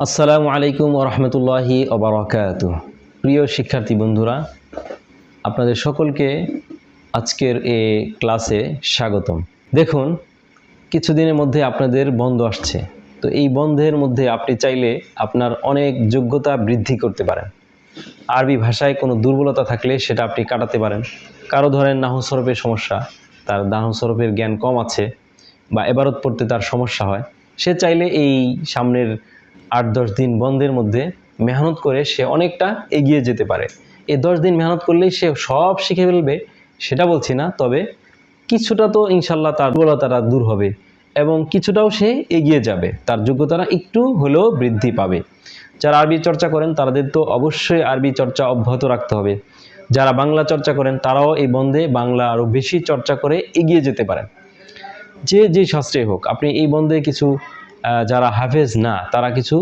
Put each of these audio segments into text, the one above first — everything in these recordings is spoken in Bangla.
আসসালামু আলাইকুম রহমতুল্লাহি ওবরাকাত প্রিয় শিক্ষার্থী বন্ধুরা, আপনাদের সকলকে আজকের এ ক্লাসে স্বাগতম। দেখুন, কিছুদিনের মধ্যে আপনাদের বন্ধ আসছে। তো এই বন্ধের মধ্যে আপনি চাইলে আপনার অনেক যোগ্যতা বৃদ্ধি করতে পারেন। আরবি ভাষায় কোনো দুর্বলতা থাকলে সেটা আপনি কাটাতে পারেন। কারও ধরেন নাহু সরফের সমস্যা, তার নাহু সরফের জ্ঞান কম আছে বা এবারত পড়তে তার সমস্যা হয়। সে চাইলে এই সামনের আট দশ দিন বন্ধের মধ্যে মেহনত করে সে অনেকটা এগিয়ে যেতে পারে। এই দশ দিন মেহনত করলেই সে সব শিখে ফেলবে, সেটা বলছি না, তবে কিছুটা তো ইনশাল্লাহ তার দুর্বলতাটা দূর হবে এবং কিছুটাও সে এগিয়ে যাবে। তার যোগ্যতাটা একটু হলেও বৃদ্ধি পাবে। যারা আরবি চর্চা করেন, তাদের তো অবশ্যই আরবি চর্চা অব্যাহত রাখতে হবে। যারা বাংলা চর্চা করেন, তারাও এই বন্ধে বাংলা আরও বেশি চর্চা করে এগিয়ে যেতে পারেন। যে যে শাস্ত্রে হোক, আপনি এই বন্ধে কিছু যারা হাফেজ না, তারা কিছু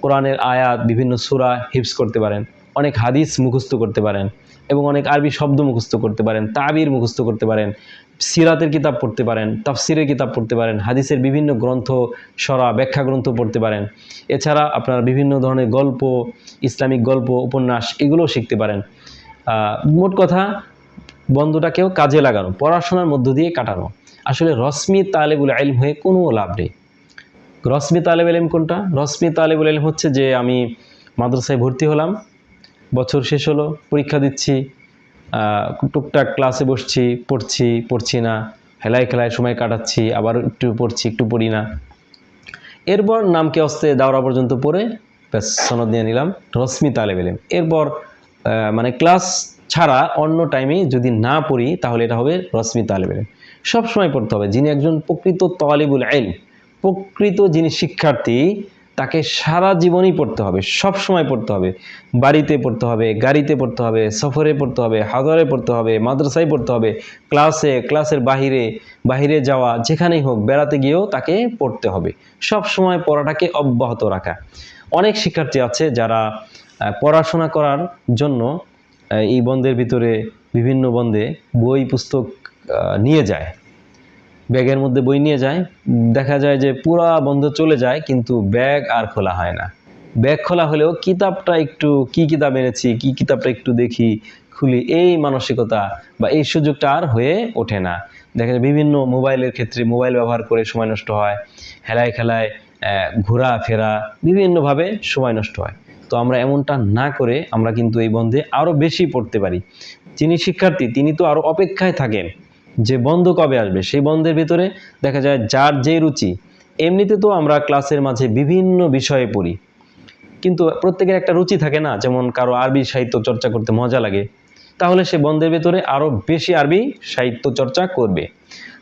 কোরআনের আয়াত, বিভিন্ন সূরা হিপস করতে পারেন, অনেক হাদিস মুখস্থ করতে পারেন এবং অনেক আরবি শব্দ মুখস্থ করতে পারেন, তাবির মুখস্থ করতে পারেন, সিরাতের কিতাব পড়তে পারেন, তাফসিরের কিতাব পড়তে পারেন, হাদিসের বিভিন্ন গ্রন্থ, সরা, ব্যাখ্যা গ্রন্থ পড়তে পারেন। এছাড়া আপনার বিভিন্ন ধরনের গল্প, ইসলামিক গল্প, উপন্যাস এগুলোও শিখতে পারেন। মোট কথা, বন্ধটাকেও কাজে লাগানো, পড়াশোনার মধ্য দিয়ে কাটানো। আসলে রশ্মি তালেবুল আইল হয়ে কোনো লাভ নেই। রশ্মি তালেব আলিম কোনটা? রশ্মি তালেবুল আলিম হচ্ছে যে আমি মাদ্রাসায় ভর্তি হলাম, বছর শেষ হলো, পরীক্ষা দিচ্ছি টুকটাক ক্লাসে বসছি, পড়ছি পড়ছি না, হেলায় খেলায় সময় কাটাচ্ছি, আবার একটু পড়ছি, একটু পড়ি না। এরপর নামকে অস্তে দাওরা পর্যন্ত পড়ে? ব্যাস, সনদ নিয়ে নিলাম, রশ্মি তালেব এলেম এরপর মানে ক্লাস ছাড়া অন্য টাইমে যদি না পড়ি, তাহলে এটা হবে রশ্মি তালেব এলেম সবসময় পড়তে হবে। যিনি একজন প্রকৃত তালিবুল আইন প্রকৃত যিনি শিক্ষার্থী, তাকে সারা জীবনই পড়তে হবে, সব সময় পড়তে হবে। বাড়িতে পড়তে হবে, গাড়িতে পড়তে হবে, সফরে পড়তে হবে, হাজারে পড়তে হবে, মাদ্রাসায় পড়তে হবে, ক্লাসে, ক্লাসের বাহিরে বাহিরে যাওয়া, যেখানেই হোক, বেড়াতে গিয়েও তাকে পড়তে হবে। সব সময় পড়াটাকে অব্যাহত রাখা। অনেক শিক্ষার্থী আছে যারা পড়াশোনা করার জন্য এই বন্ধের ভিতরে বিভিন্ন বন্ধে বই, পুস্তক নিয়ে যায়। ব্যাগের মধ্যে বই নিয়ে যায়। দেখা যায় যে পুরা বন্ধ চলে যায়, কিন্তু ব্যাগ আর খোলা হয় না। ব্যাগ খোলা হলেও কিতাবটা একটু, কি কিতাব এনেছি, কি কিতাবটা একটু দেখি, খুলি, এই মানসিকতা বা এই সুযোগটা আর হয়ে ওঠে না। দেখা যায় বিভিন্ন মোবাইলের ক্ষেত্রে মোবাইল ব্যবহার করে সময় নষ্ট হয়, হেলায় খেলায় ঘোরা ফেরা বিভিন্নভাবে সময় নষ্ট হয়। তো আমরা এমনটা না করে আমরা কিন্তু এই বন্ধে আরও বেশি পড়তে পারি। যিনি শিক্ষার্থী, তিনি তো আরও অপেক্ষায় থাকেন। যে বন্ধ কবে আসবে, সেই বন্ধের ভিতরে দেখা যায় যার যে রুচি, এমনিতে তো আমরা ক্লাসের মাঝে বিভিন্ন বিষয়ে পড়ি। কিন্তু প্রত্যেকের একটা রুচি থাকে না, যেমন কারও আরবি সাহিত্য চর্চা করতে মজা লাগে, তাহলে সে বন্ধের ভেতরে আরও বেশি আরবি সাহিত্য চর্চা করবে।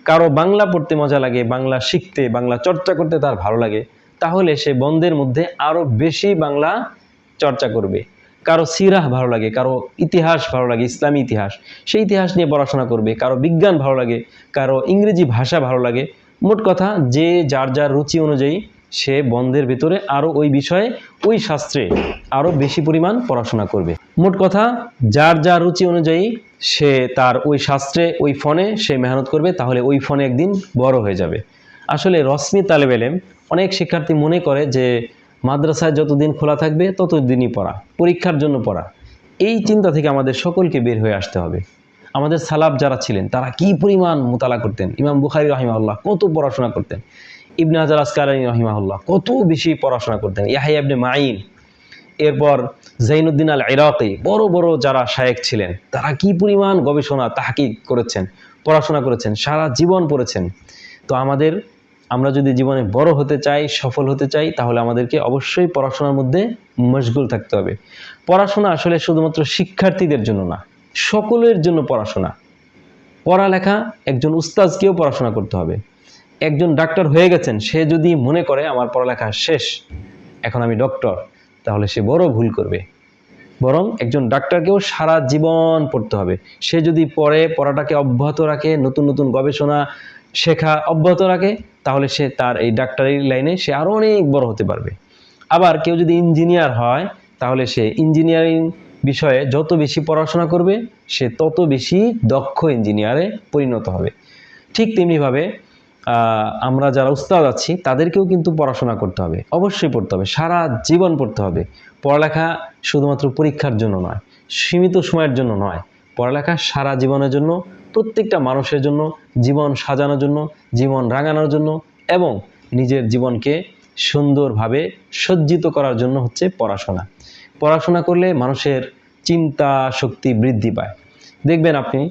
কারও বাংলা পড়তে মজা লাগে, বাংলা শিখতে, বাংলা চর্চা করতে তার ভালো লাগে, তাহলে সে বন্ধের মধ্যে আরও বেশি বাংলা চর্চা করবে। কারও সিরাহ ভালো লাগে, কারও ইতিহাস ভালো লাগে, ইসলামী ইতিহাস, সেই ইতিহাস নিয়ে পড়াশোনা করবে, কারও বিজ্ঞান ভালো লাগে, কারও ইংরেজি ভাষা ভালো লাগে। মোট কথা যে যার যার রুচি অনুযায়ী সে বন্ধের ভিতরে আরও ওই বিষয়ে, ওই শাস্ত্রে আরও বেশি পরিমাণ পড়াশোনা করবে। মোট কথা যার যার রুচি অনুযায়ী সে তার ওই শাস্ত্রে, ওই ফোনে সে মেহনত করবে, তাহলে ওই ফোনে একদিন বড় হয়ে যাবে। আসলে রশ্মি তালেবেলেম অনেক শিক্ষার্থী মনে করে যে মাদ্রাসায় যতদিন খোলা থাকবে, ততদিনই পড়া, পরীক্ষার জন্য পড়া। এই চিন্তা থেকে আমাদের সকলকে বের হয়ে আসতে হবে। আমাদের সালাব যারা ছিলেন, তারা কি পরিমাণ মোতালা করতেন? ইমাম বুখারি রহিমাউল্লাহ কত পড়াশোনা করতেন? ইবনে হাজার আসকালানি রহিমাহুল্লাহ কত বেশি পড়াশোনা করতেন? ইয়াহিয়া ইবনে মাইন এরপর জাইনুদ্দিন আল ইরাকি বড় বড় যারা শায়েক ছিলেন, তারা কি পরিমাণ গবেষণা, তাহাকিক করেছেন, পড়াশোনা করেছেন, সারা জীবন পড়েছেন। তো আমাদের আমরা যদি জীবনে বড় হতে চাই, সফল হতে চাই, তাহলে আমাদেরকে অবশ্যই পড়াশোনার মধ্যে মশগুল থাকতে হবে। পড়াশোনা আসলে শুধুমাত্র শিক্ষার্থীদের জন্য না, সকলের জন্য পড়াশোনা। পড়ালেখা একজন উস্তাজকেও পড়াশোনা করতে হবে। একজন ডাক্তার হয়ে গেছেন, সে যদি মনে করে আমার পড়ালেখা শেষ, এখন আমি ডক্টর, তাহলে সে বড় ভুল করবে। বরং একজন ডাক্তারকেও সারা জীবন পড়তে হবে। সে যদি পড়ে, পড়াটাকে অব্যাহত রাখে, নতুন নতুন গবেষণা শেখা অব্যাহত রাখে তাহলে সে তার এই ডাক্তারি লাইনে সে আরও অনেক বড় হতে পারবে। আবার কেউ যদি ইঞ্জিনিয়ার হয়, তাহলে সে ইঞ্জিনিয়ারিং বিষয়ে যত বেশি পড়াশোনা করবে, সে তত বেশি দক্ষ ইঞ্জিনিয়ারে পরিণত হবে। ঠিক তেমনিভাবে আমরা যারা উস্তাদ আছি, তাদেরকেও কিন্তু পড়াশোনা করতে হবে। অবশ্যই পড়তে হবে। সারা জীবন পড়তে হবে। পড়ালেখা শুধুমাত্র পরীক্ষার জন্য নয়, সীমিত সময়ের জন্য নয়। পড়ালেখা সারা জীবনের জন্য প্রত্যেকটা মানুষের জন্য, জীবন সাজানোর জন্য, জীবন রাঙানোর জন্য এবং নিজের জীবনকে সুন্দরভাবে সজ্জিত করার জন্য হচ্ছে পড়াশোনা। পড়াশোনা করলে মানুষের চিন্তা শক্তি বৃদ্ধি পায়। দেখবেন আপনি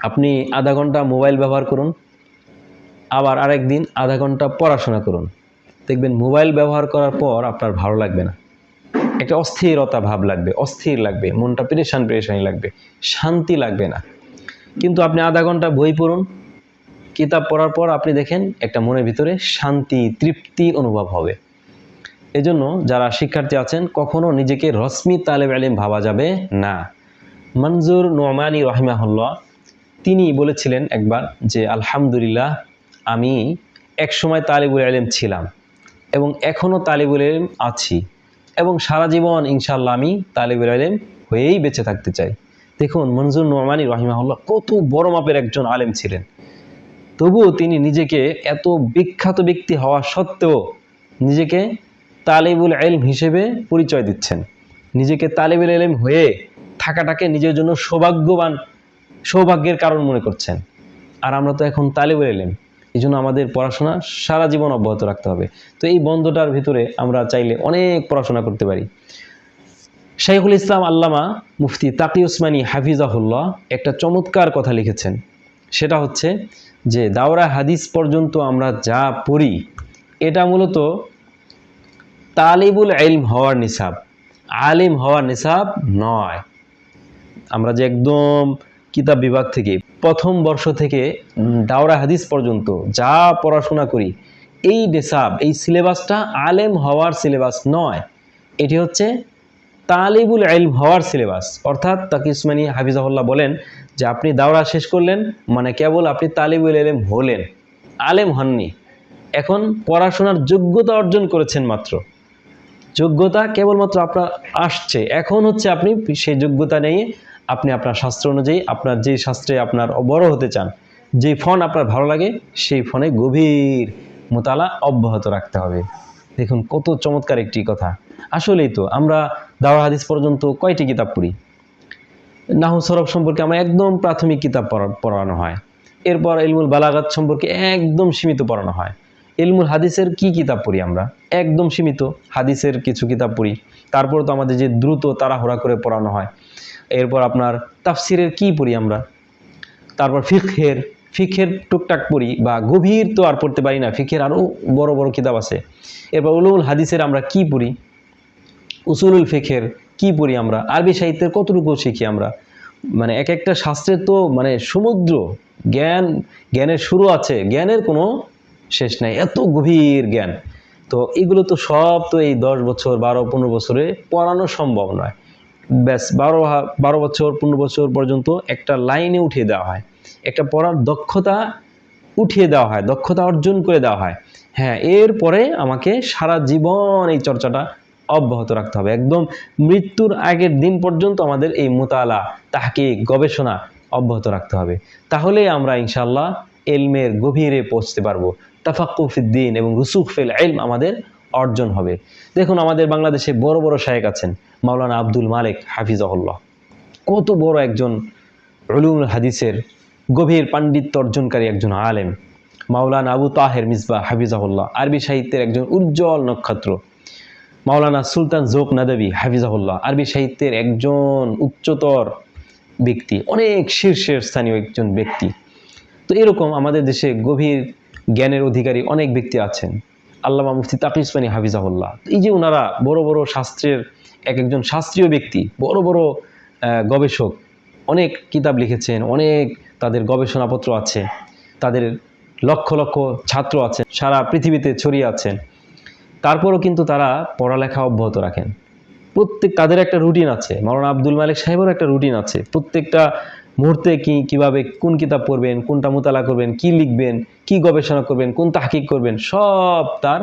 আপনি আধা ঘণ্টা মোবাইল ব্যবহার করুন, আবার আরেক দিন আধা ঘণ্টা পড়াশোনা করুন। দেখবেন মোবাইল ব্যবহার করার পর আপনার ভালো লাগবে না। একটা অস্থিরতা ভাব লাগবে, অস্থির লাগবে, মনটা পেরেশান পেরেশানি লাগবে, শান্তি লাগবে না। কিন্তু আপনি আধা ঘণ্টা বই পড়ুন, কিতাব পড়ার পর আপনি দেখেন একটা মনের ভিতরে শান্তি, তৃপ্তি অনুভব হবে। এজন্য যারা শিক্ষার্থী আছেন, কখনো নিজেকে রশ্মি তালেব আলিম ভাবা যাবে না। মঞ্জুর নোমানি রহিমাহুল্লাহ, তিনি বলেছিলেন একবার যে, আলহামদুলিল্লাহ, আমি এক সময় তালিবুল আলিম ছিলাম এবং এখনও তালিবুল আলিম আছি এবং সারা জীবন ইনশাল্লাহ আমি তালিবুল আলিম হয়েই বেঁচে থাকতে চাই। দেখুন মঞ্জুর নোমানি রহিমাহুল্লাহ কত বড় মাপের একজন আলেম ছিলেন। তবুও তিনি নিজেকে এত বিখ্যাত ব্যক্তি হওয়া সত্ত্বেও নিজেকে তালিবুল এলম হিসেবে পরিচয় দিচ্ছেন। নিজেকে তালিবুল এলম হয়ে থাকাটাকে নিজের জন্য সৌভাগ্যবান সৌভাগ্যের কারণ মনে করছেন। আর আমরা তো এখন তালেবুল এলেম এই জন্য আমাদের পড়াশোনা সারা জীবন অব্যাহত রাখতে হবে। তো এই বন্ধটার ভিতরে আমরা চাইলে অনেক পড়াশোনা করতে পারি। শাইখুল ইসলাম আল্লামা মুফতি তাকি উসমানী হাফিজাহুল্লাহ একটা চমৎকার কথা লিখেছেন। সেটা হচ্ছে যে, দাওরা হাদিস পর্যন্ত আমরা যা পড়ি, এটা মূলত তালিবুল এলম হওয়ার নিসাব, আলিম হওয়ার নিসাব নয়। আমরা যে একদম কিতাব বিভাগ থেকে, প্রথম বর্ষ থেকে দাওরা হাদিস পর্যন্ত যা পড়াশোনা করি, এই নিসাব, এই সিলেবাসটা আলেম হওয়ার সিলেবাস নয়। এটি হচ্ছে তালিবুল এলম হওয়ার সিলেবাস। অর্থাৎ তাকি উসমানী হাফিজাহুল্লাহ বলেন যে আপনি দাওরা শেষ করলেন মানে কেবল আপনি তালিবুল এলেম হলেন, আলেম হননি। এখন পড়াশোনার যোগ্যতা অর্জন করেছেন মাত্র। যোগ্যতা কেবলমাত্র আপনার আসছে। এখন হচ্ছে আপনি সেই যোগ্যতা নিয়ে আপনি আপনার শাস্ত্র অনুযায়ী আপনার যেই শাস্ত্রে আপনার বড় হতে চান যেই ফোন আপনার ভালো লাগে, সেই ফোনে গভীর মোতালা অব্যাহত রাখতে হবে। দেখুন কত চমৎকার একটি কথা। আসলেই তো আমরা দাওয়া হাদিস পর্যন্ত কয়টি কিতাব পড়ি? নাহু সরব সম্পর্কে আমার একদম প্রাথমিক কিতাব পড়ানো হয়। এরপর ইলমুল বালাগাত সম্পর্কে একদম সীমিত পড়ানো হয়। ইলমুল হাদিসের কি কিতাব পড়ি আমরা? একদম সীমিত হাদিসের কিছু কিতাব পড়ি। তারপর তো আমাদের যে দ্রুত তাড়াহুড়া করে পড়ানো হয়। এরপর আপনার তাফসিরের কি পড়ি আমরা? তারপর ফিকহের ফিকহের টুকটাক পড়ি বা গভীর তো আর পড়তে পারি না। ফিকহের আরও বড় বড় কিতাব আছে। এরপর উলুমুল হাদিসের আমরা কি পড়ি? উসুলুল ফিকহের কি পড়ি আমরা? আরবি সাহিত্যের কতটুকু শিখি আমরা? মানে এক একটা শাস্ত্রের তো মানে সমুদ্র, জ্ঞান, জ্ঞানের শুরু আছে, জ্ঞানের কোনো শেষ নাই, এত গভীর জ্ঞান। তো এগুলো তো সব তো এই দশ বছর, বারো, পনেরো বছরে পড়ানো সম্ভব নয়। ব্যাস, বারো বারো বছর, পনেরো বছর পর্যন্ত একটা লাইনে উঠিয়ে দেওয়া হয়। একটা পড়ার দক্ষতা উঠিয়ে দেওয়া হয়, দক্ষতা অর্জন করে দেওয়া হয়। হ্যাঁ এরপরে আমাকে সারা জীবন এই চর্চাটা অব্যাহত রাখতে হবে। একদম মৃত্যুর আগের দিন পর্যন্ত আমাদের এই মোতালা তাহাকে গবেষণা অব্যাহত রাখতে হবে। তাহলে আমরা ইনশাল্লাহ এলমের গভীরে পৌঁছতে পারব। তাফাকুফিদ্দিন এবং রুসুখ ফিল এলম আমাদের অর্জন হবে। দেখুন, আমাদের বাংলাদেশে বড় বড় শায়েক আছেন মাওলানা আব্দুল মালিক হাফিজাহুল্লাহ। কত বড় একজন উলুমুল হাদিসের গভীর পাণ্ডিত্য অর্জনকারী একজন আলেম। মাওলানা আবু তাহের মিসবা হাফিজাহুল্লাহ, আরবি সাহিত্যের একজন উজ্জ্বল নক্ষত্র। মাওলানা সুলতান জোক নাদবি, হাফিজাহুল্লাহ, আরবি সাহিত্যের একজন উচ্চতর ব্যক্তি, অনেক শীর্ষের স্থানীয় একজন ব্যক্তি। তো এরকম আমাদের দেশে গভীর জ্ঞানের অধিকারী অনেক ব্যক্তি আছেন। আল্লামা মুফতি তাকিসমানি হাফিজাহুল্লাহ। এই যে ওনারা বড় বড় শাস্ত্রের এক একজন শাস্ত্রীয় ব্যক্তি, বড় বড় গবেষক, অনেক কিতাব লিখেছেন, অনেক তাদের গবেষণাপত্র আছে, তাদের লক্ষ লক্ষ ছাত্র আছে সারা পৃথিবীতে ছড়িয়ে আছেন। তারপরও কিন্তু তারা পড়ালেখা অব্যাহত রাখেন। প্রত্যেক, তাদের একটা রুটিন আছে। মাওলানা আব্দুল মালিক সাহেবেরও একটা রুটিন আছে। প্রত্যেকটা মুহূর্তে কি, কীভাবে কোন কিতাব পড়বেন, কোনটা মোতালা করবেন, কি লিখবেন, কি গবেষণা করবেন, কোন তাহকিক করবেন, সব তার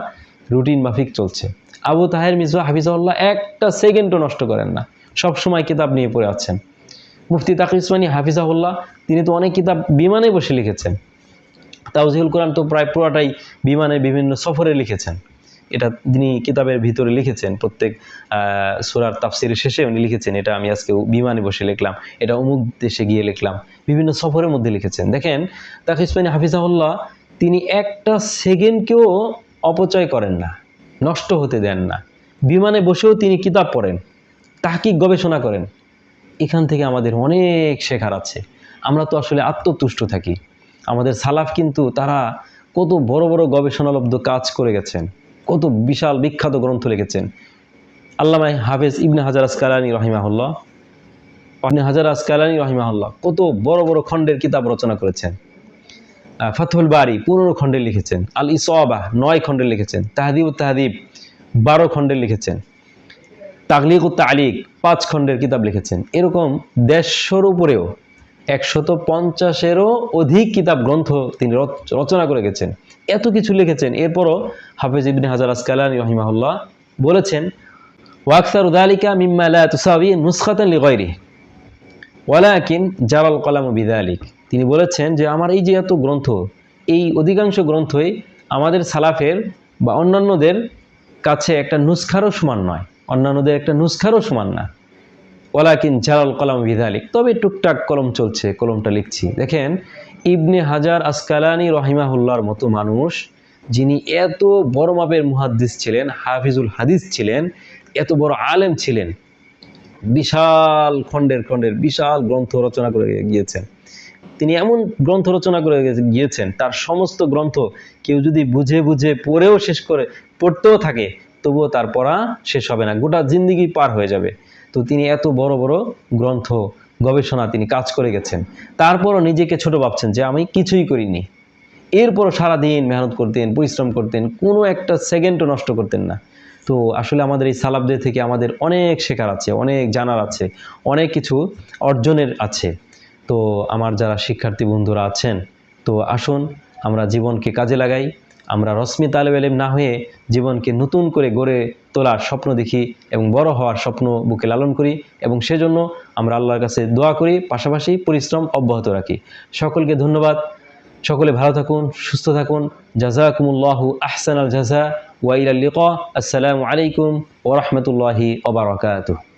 রুটিন মাফিক চলছে। আবু তাহের মিসবা হাফিজাউল্লাহ একটা সেকেন্ডও নষ্ট করেন না। সব সময় কিতাব নিয়ে পড়ে আছেন। মুফতি তাকি উসমানী হাফিজাহুল্লাহ, তিনি তো অনেক কিতাব বিমানে বসে লিখেছেন। তাওজিহুল কোরআন তো প্রায় পুরোটাই বিমানে বিভিন্ন সফরে লিখেছেন। এটা তিনি কিতাবের ভিতরে লিখেছেন, প্রত্যেক সূরার তাফসিরের শেষে উনি লিখেছেন, এটা আমি আজকে বিমানে বসে লিখলাম, এটা অমুক দেশে গিয়ে লিখলাম, বিভিন্ন সফরের মধ্যে লিখেছেন। দেখেন তাকে ইসমাইন হাফিজাহুল্লাহ, তিনি একটা সেকেন্ডকেও অপচয় করেন না, নষ্ট হতে দেন না। বিমানে বসেও তিনি কিতাব পড়েন, তাহকিক গবেষণা করেন। এখান থেকে আমাদের অনেক শেখার আছে। আমরা তো আসলে আত্মতুষ্ট থাকি। আমাদের সালাফ কিন্তু তারা কত বড় বড় গবেষণালব্ধ কাজ করে গেছেন। কত বিশাল বিখ্যাত গ্রন্থ লিখেছেন। আল্লামাই হাফেজ ইবনে হাজার আসকালানি রহিমাহুল্লাহ। ইবনে হাজার আসকালানি রহিমাহুল্লাহ কত বড় বড় খণ্ডের কিতাব রচনা করেছেন। ফাতহুল বাড়ি পনেরো খণ্ডে লিখেছেন। আল ইসওয়াবা নয় খণ্ডে লিখেছেন। তাহাদিব তাহাদিব বারো খণ্ডে লিখেছেন। তাগলিক ও তালিক পাঁচ খণ্ডের কিতাব লিখেছেন। এরকম দেড়শোর উপরেও একশত পঞ্চাশেরও অধিক কিতাব গ্রন্থ তিনি রচ- রচনা করে গেছেন। এত কিছু লিখেছেন। এরপরও হাফেজ ইবনে হাজার আসকালানি রহিমাহুল্লাহ বলেছেন ওয়াকসার উদালিকা মিম্মা লা তুসাবি নুসখাতান লিগাইরি ওয়ালাকিন জালাল কলাম বিদালিক। তিনি বলেছেন যে, আমার এই যে এত গ্রন্থ, এই অধিকাংশ গ্রন্থই আমাদের সালাফের বা অন্যান্যদের কাছে একটা নুসখারও সমান নয়। অন্যান্যদের একটা নুসখারও সমান না। ওয়ালাকিন জালাল কলাম বিদালিক। তবে টুকটাক কলম চলছে, কলমটা লিখছি। দেখেন ইবনে হাজার আসকালানি রহিমাহুল্লাহর মতো মানুষ, যিনি এত বড় মাপের মুহাদ্দিস ছিলেন, হাফিজুল হাদিস ছিলেন, এত বড় আলেম ছিলেন, বিশাল খণ্ডের খণ্ডের বিশাল গ্রন্থ রচনা করে গিয়েছেন। তিনি এমন গ্রন্থ রচনা করে গিয়েছেন, তার সমস্ত গ্রন্থ কেউ যদি বুঝে বুঝে পড়েও শেষ করে, পড়তেও থাকে, তবুও তার পড়া শেষ হবে না, গোটা জিন্দিগি পার হয়ে যাবে। তো তিনি এত বড় বড় গ্রন্থ গবেষণা তিনি কাজ করে গেছেন। তারপরও নিজেকে ছোট ভাবছেন যে আমি কিছুই করিনি। এরপরও সারাদিন মেহনত করতেন, পরিশ্রম করতেন, কোনো একটা সেকেন্ডও নষ্ট করতেন না। তো আসলে আমাদের এই সালাবদের থেকে আমাদের অনেক শেখার আছে, অনেক জানার আছে, অনেক কিছু অর্জনের আছে। তো আমার যারা শিক্ষার্থী বন্ধুরা আছেন, তো আসুন আমরা জীবনকে কাজে লাগাই আমরা রশ্মি তালেব এলেম না হয়ে জীবনকে নতুন করে গড়ে তোলার স্বপ্ন দেখি এবং বড় হওয়ার স্বপ্ন বুকে লালন করি এবং সেজন্য আমরা আল্লাহর কাছে দোয়া করি, পাশাপাশি পরিশ্রম অব্যাহত রাখি। সকলকে ধন্যবাদ। সকলে ভালো থাকুন, সুস্থ থাকুন। জাজাকুমুল্লাহু আহসান আল জাজা ওয়াইল লিকা। আসসালামু আলাইকুম ওরহমতুল্লাহি ওবরাকাতুহ